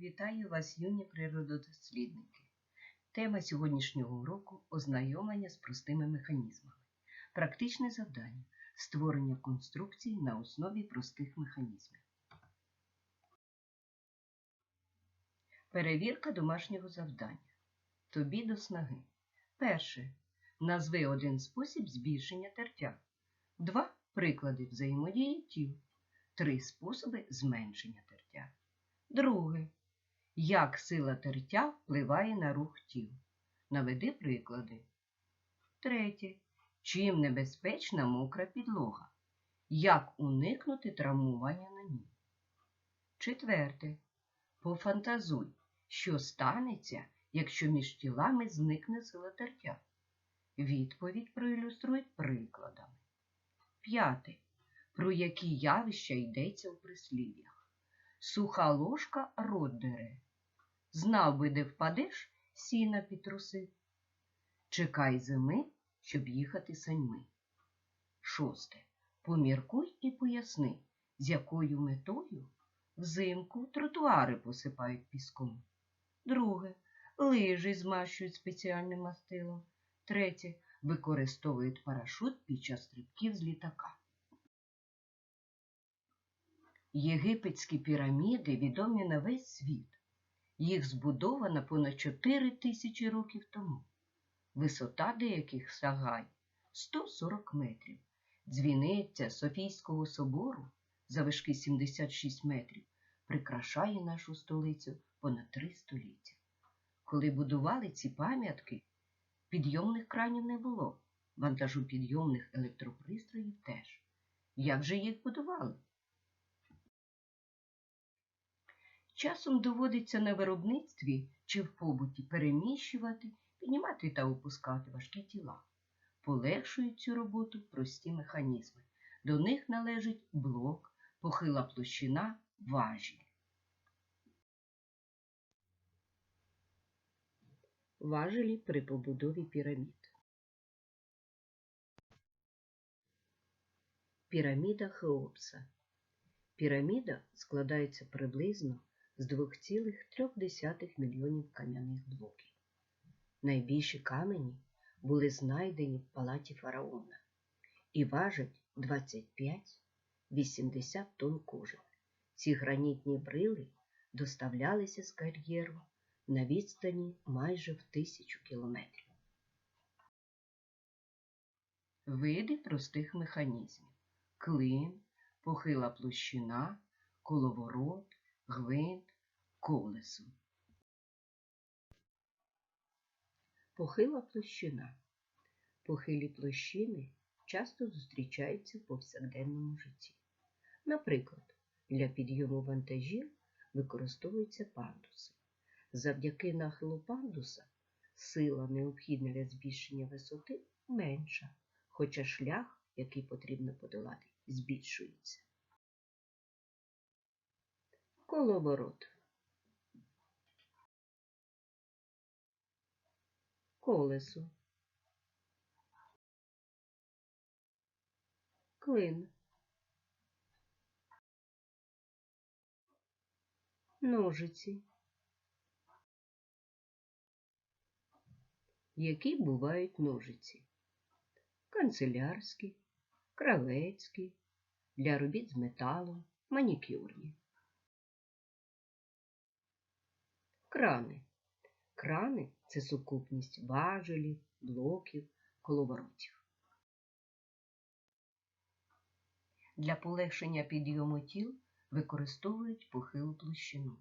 Вітаю вас, юні природодослідники. Тема сьогоднішнього уроку ознайомлення з простими механізмами. Практичне завдання створення конструкцій на основі простих механізмів. Перевірка домашнього завдання. Тобі до снаги. Перше. Назви один спосіб збільшення тертя. Два приклади взаємодії тіл. Три способи зменшення тертя. Друге. Як сила тертя впливає на рух тіл? Наведи приклади. Третє. Чим небезпечна мокра підлога? Як уникнути травмування на ній? Четверте. Пофантазуй, що станеться, якщо між тілами зникне сила тертя. Відповідь проілюструй прикладами. П'яте. Про які явища йдеться у прислів'ях? Суха ложка рот дере. Знав би, де впадеш, сіна підтрусив. Чекай зими, щоб їхати саньми. Шосте. Поміркуй і поясни, з якою метою взимку тротуари посипають піском. Друге. Лижі змащують спеціальним мастилом. Третє. Використовують парашут під час стрибків з літака. Єгипетські піраміди відомі на весь світ. Їх збудовано понад 4 тисячі років тому. Висота деяких сягає 140 метрів. Дзвіниця Софійського собору завишки 76 метрів прикрашає нашу столицю понад три століття. Коли будували ці пам'ятки, підйомних кранів не було, вантажу підйомних електропристроїв теж. Як же їх будували? Часом доводиться на виробництві чи в побуті переміщувати, піднімати та опускати важкі тіла. Полегшують цю роботу прості механізми. До них належить блок, похила площина, важіль. Важелі при побудові пірамід. Піраміда Хеопса. Піраміда складається приблизно з 2,3 мільйонів кам'яних блоків. Найбільші камені були знайдені в палаті фараона і важать 25-80 тонн кожен. Ці гранітні брили доставлялися з кар'єру на відстані майже в тисячу кілометрів. Види простих механізмів. Клин, похила площина, коловорот, гвинт, колесо. Похила площина. Похилі площини часто зустрічаються в повсякденному житті. Наприклад, для підйому вантажів використовуються пандуси. Завдяки нахилу пандуса сила, необхідна для збільшення висоти, менша, хоча шлях, який потрібно подолати, збільшується. Коловорот. Колесо. Клин. Ножиці. Які бувають ножиці? Канцелярські, кравецькі, для робіт з металом, манікюрні. Крани. Крани це сукупність важелів, блоків, коловоротів. Для полегшення підйому тіл використовують похилу площину.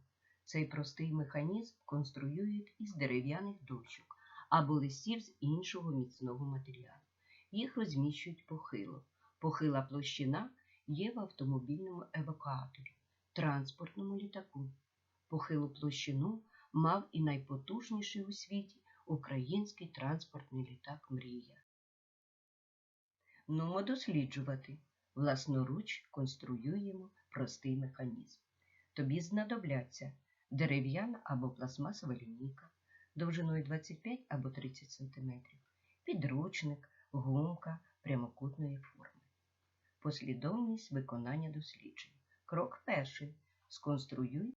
Цей простий механізм конструюють із дерев'яних дощок або листів з іншого міцного матеріалу. Їх розміщують похило. Похила площина є в автомобільному евакуаторі, транспортному літаку. Похилу площину мав і найпотужніший у світі український транспортний літак Мрія. Нумо досліджувати. Власноруч конструюємо простий механізм. Тобі знадобляться дерев'яна або пластмасова лінійка довжиною 25 або 30 см, підручник, гумка прямокутної форми. Послідовність виконання досліджень. Крок перший. Сконструюй